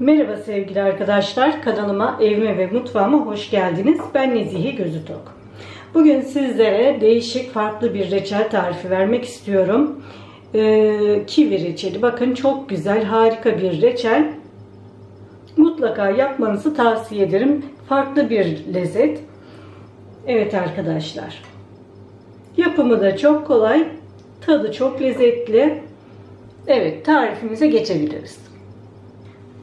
Merhaba sevgili arkadaşlar. Kanalıma, evime ve mutfağıma hoş geldiniz. Ben Nezihe Gözütok. Bugün sizlere değişik farklı bir reçel tarifi vermek istiyorum. Ee, kivi reçeli. Bakın çok güzel, harika bir reçel. Mutlaka yapmanızı tavsiye ederim. Farklı bir lezzet. Evet arkadaşlar. Yapımı da çok kolay. Tadı çok lezzetli. Evet tarifimize geçebiliriz.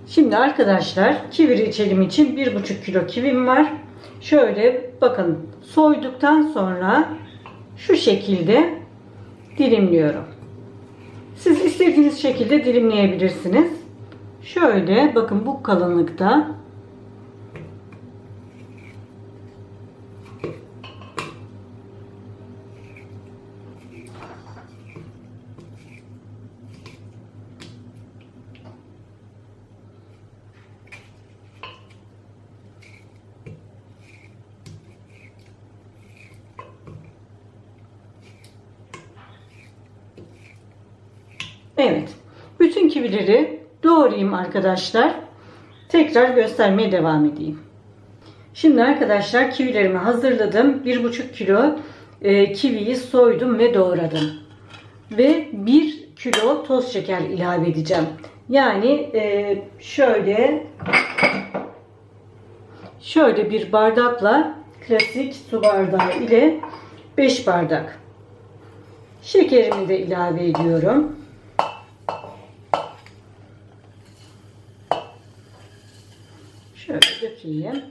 Şimdi arkadaşlar kivi reçelim için 1,5 kilo kivim var. Şöyle bakın soyduktan sonra şu şekilde dilimliyorum. Siz istediğiniz şekilde dilimleyebilirsiniz. Şöyle bakın bu kalınlıkta Evet. Bütün kivileri doğrayayım arkadaşlar. Tekrar göstermeye devam edeyim. Şimdi arkadaşlar kivilerimi hazırladım. 1,5 kilo e, kiviyi soydum ve doğradım. Ve 1 kilo toz şeker ilave edeceğim. Yani e, şöyle şöyle bir bardakla klasik su bardağı ile 5 bardak şekerimi de ilave ediyorum. Şöyle dökeyim.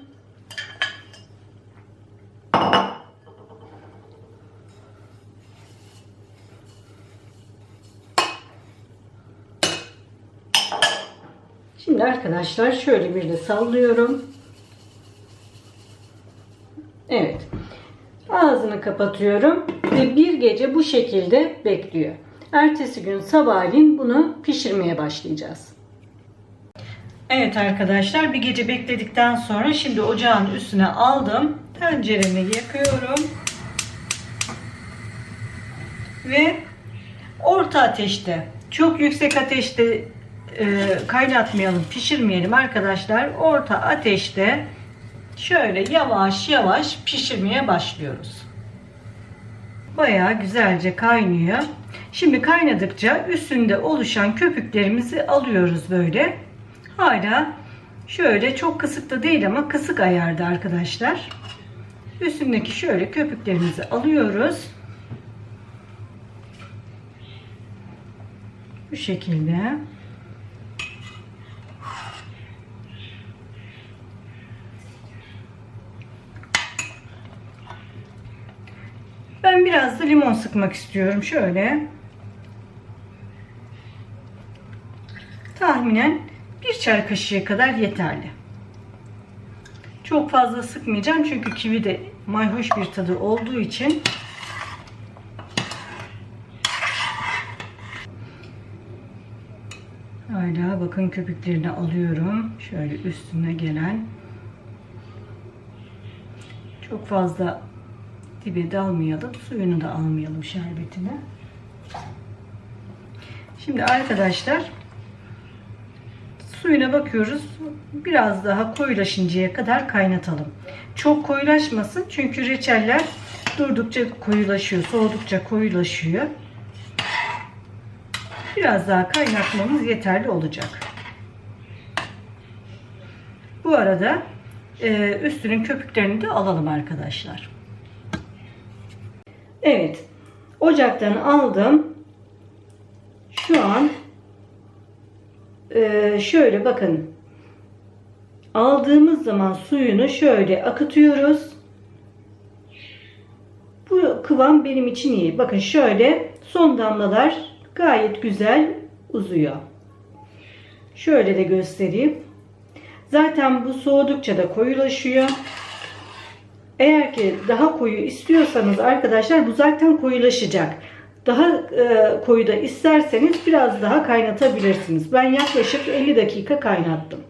Şimdi arkadaşlar şöyle bir de sallıyorum. Evet. Ağzını kapatıyorum ve bir gece bu şekilde bekliyor. Ertesi gün sabahleyin bunu pişirmeye başlayacağız. Evet arkadaşlar bir gece bekledikten sonra şimdi ocağın üstüne aldım. Tenceremi yakıyorum. Ve orta ateşte çok yüksek ateşte e, kaynatmayalım pişirmeyelim arkadaşlar. Orta ateşte şöyle yavaş yavaş pişirmeye başlıyoruz. Bayağı güzelce kaynıyor. Şimdi kaynadıkça üstünde oluşan köpüklerimizi alıyoruz böyle. Hala şöyle çok kısık da değil ama kısık ayarda arkadaşlar. Üstündeki şöyle köpüklerimizi alıyoruz. Bu şekilde. Ben biraz da limon sıkmak istiyorum. Şöyle. Tahminen çay kaşığı kadar yeterli. Çok fazla sıkmayacağım çünkü kivi de mayhoş bir tadı olduğu için Hala bakın köpüklerini alıyorum. Şöyle üstüne gelen çok fazla dibe dalmayalım. Suyunu da almayalım şerbetini. Şimdi arkadaşlar suyuna bakıyoruz. Biraz daha koyulaşıncaya kadar kaynatalım. Çok koyulaşmasın çünkü reçeller durdukça koyulaşıyor, soğudukça koyulaşıyor. Biraz daha kaynatmamız yeterli olacak. Bu arada e, üstünün köpüklerini de alalım arkadaşlar. Evet. Ocaktan aldım. Şu an e, şöyle bakın. Aldığımız zaman suyunu şöyle akıtıyoruz. Bu kıvam benim için iyi. Bakın şöyle son damlalar gayet güzel uzuyor. Şöyle de göstereyim. Zaten bu soğudukça da koyulaşıyor. Eğer ki daha koyu istiyorsanız arkadaşlar bu zaten koyulaşacak. Daha e, koyu da isterseniz biraz daha kaynatabilirsiniz. Ben yaklaşık 50 dakika kaynattım.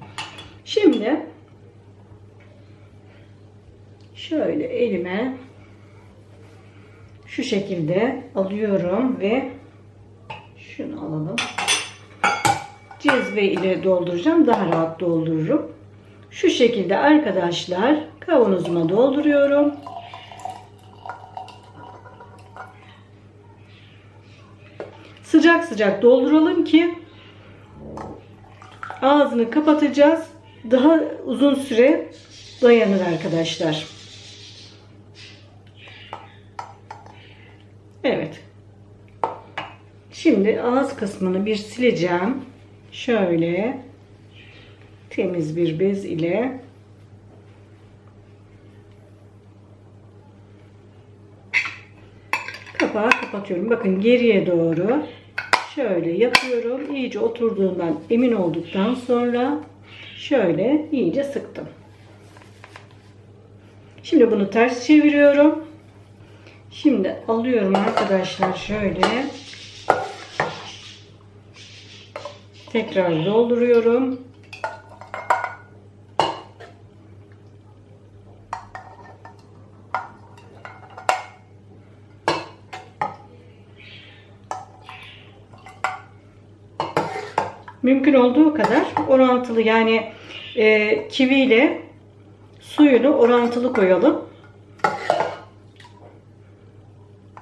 Şimdi şöyle elime şu şekilde alıyorum ve şunu alalım. cezve ile dolduracağım. Daha rahat doldururum. Şu şekilde arkadaşlar kavanozuma dolduruyorum. Sıcak sıcak dolduralım ki ağzını kapatacağız. Daha uzun süre dayanır arkadaşlar. Evet. Şimdi ağız kısmını bir sileceğim. Şöyle temiz bir bez ile kapağı kapatıyorum. Bakın geriye doğru şöyle yapıyorum. İyice oturduğundan emin olduktan sonra şöyle iyice sıktım. Şimdi bunu ters çeviriyorum. Şimdi alıyorum arkadaşlar şöyle tekrar dolduruyorum. Mümkün olduğu kadar orantılı yani e, kivi ile suyunu orantılı koyalım.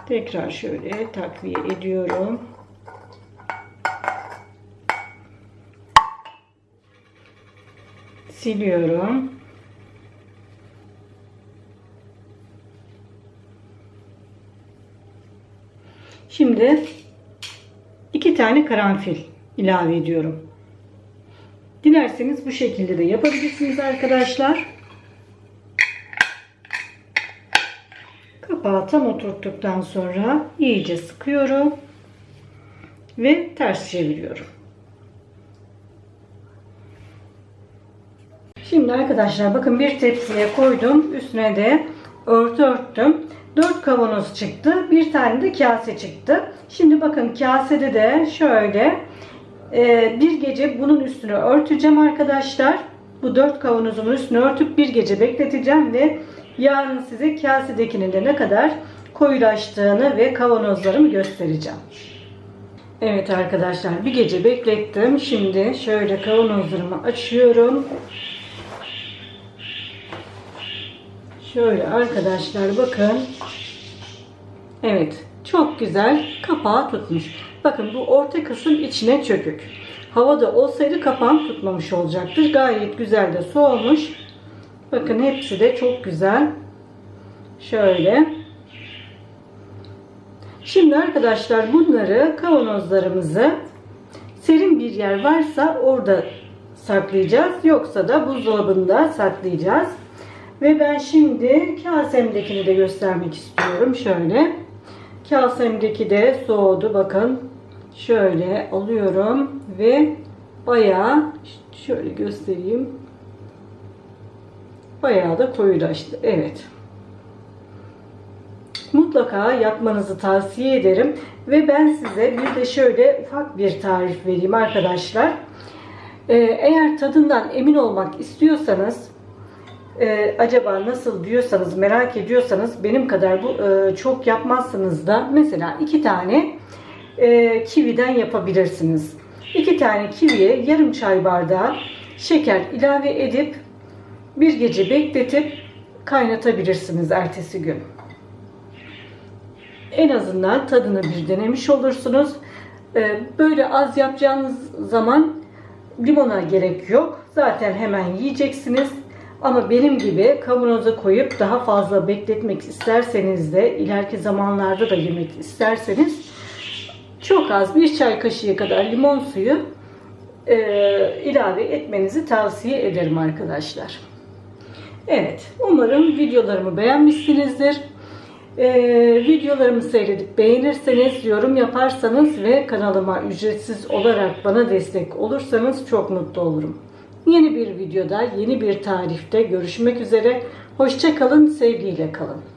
Tekrar şöyle takviye ediyorum. Siliyorum. Şimdi iki tane karanfil ilave ediyorum. Dilerseniz bu şekilde de yapabilirsiniz arkadaşlar. Kapağı tam oturttuktan sonra iyice sıkıyorum ve ters çeviriyorum. Şimdi arkadaşlar bakın bir tepsiye koydum. Üstüne de örtü örttüm. 4 kavanoz çıktı. Bir tane de kase çıktı. Şimdi bakın kasede de şöyle e, bir gece bunun üstünü örteceğim arkadaşlar. Bu 4 kavanozumun üstünü örtüp bir gece bekleteceğim ve yarın size kasedekinin de ne kadar koyulaştığını ve kavanozlarımı göstereceğim. Evet arkadaşlar bir gece beklettim. Şimdi şöyle kavanozlarımı açıyorum. Şöyle arkadaşlar bakın. Evet çok güzel kapağı tutmuş. Bakın bu orta kısım içine çökük. Havada olsaydı kapağım tutmamış olacaktır. Gayet güzel de soğumuş. Bakın hepsi de çok güzel. Şöyle. Şimdi arkadaşlar bunları kavanozlarımızı serin bir yer varsa orada saklayacağız. Yoksa da buzdolabında saklayacağız. Ve ben şimdi kasemdekini de göstermek istiyorum. Şöyle. Kasemdeki de soğudu. Bakın. Şöyle alıyorum ve bayağı şöyle göstereyim. Bayağı da koyulaştı. Evet. Mutlaka yapmanızı tavsiye ederim. Ve ben size bir de şöyle ufak bir tarif vereyim arkadaşlar. Ee, eğer tadından emin olmak istiyorsanız e, acaba nasıl diyorsanız merak ediyorsanız benim kadar bu e, çok yapmazsınız da mesela iki tane e, kividen yapabilirsiniz. İki tane kiviye yarım çay bardağı şeker ilave edip bir gece bekletip kaynatabilirsiniz ertesi gün. En azından tadını bir denemiş olursunuz. E, böyle az yapacağınız zaman limona gerek yok. Zaten hemen yiyeceksiniz. Ama benim gibi kavanoza koyup daha fazla bekletmek isterseniz de ileriki zamanlarda da yemek isterseniz çok az bir çay kaşığı kadar limon suyu e, ilave etmenizi tavsiye ederim arkadaşlar. Evet umarım videolarımı beğenmişsinizdir. Ee, videolarımı seyredip beğenirseniz, yorum yaparsanız ve kanalıma ücretsiz olarak bana destek olursanız çok mutlu olurum. Yeni bir videoda, yeni bir tarifte görüşmek üzere. Hoşçakalın, sevgiyle kalın.